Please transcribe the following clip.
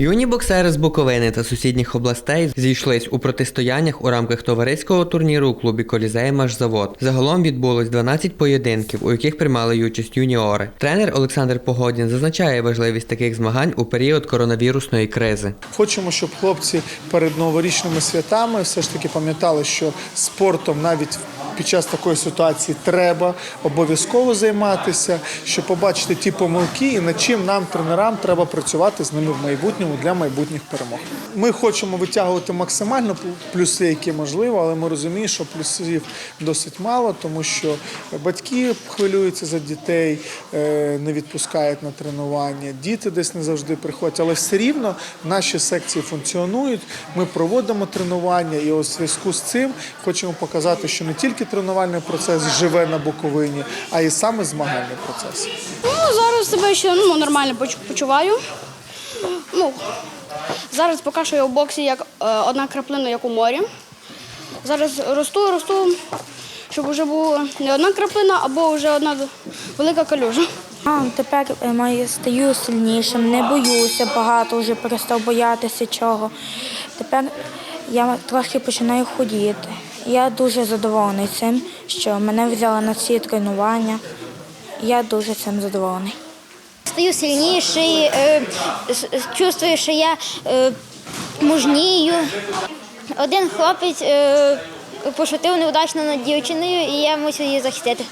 Юні боксери з Буковини та сусідніх областей зійшлись у протистояннях у рамках товариського турніру у клубі Колізей Машзавод. Загалом відбулось 12 поєдинків, у яких приймали участь юніори. Тренер Олександр Погодін зазначає важливість таких змагань у період коронавірусної кризи. Хочемо, щоб хлопці перед новорічними святами все ж таки пам'ятали, що спортом навіть під час такої ситуації треба обов'язково займатися, щоб побачити ті помилки і над чим нам, тренерам, треба працювати з ними в майбутньому для майбутніх перемог. Ми хочемо витягувати максимально плюси, які можливо, але ми розуміємо, що плюсів досить мало, тому що батьки хвилюються за дітей, е, не відпускають на тренування, діти десь не завжди приходять, але все рівно наші секції функціонують. Ми проводимо тренування, і у зв'язку з цим хочемо показати, що не тільки тренувальний процес живе на Буковині, а й саме змагальний процес. Ну, зараз себе ще ну, нормально почуваю. Ну, зараз поки що я у боксі як е, одна краплина, як у морі. Зараз росту, росту, щоб вже була не одна краплина, або вже одна велика калюжа. А, тепер е, маю, стаю сильнішим, не боюся багато, вже перестав боятися чого. Тепер я трохи починаю ходіти. Я дуже задоволений цим, що мене взяли на ці тренування. Я дуже цим задоволений. Стаю сильніший, е, чувствую, що я е, мужнію. Один хлопець е, пошутив неудачно над дівчиною, і я мусив її захистити.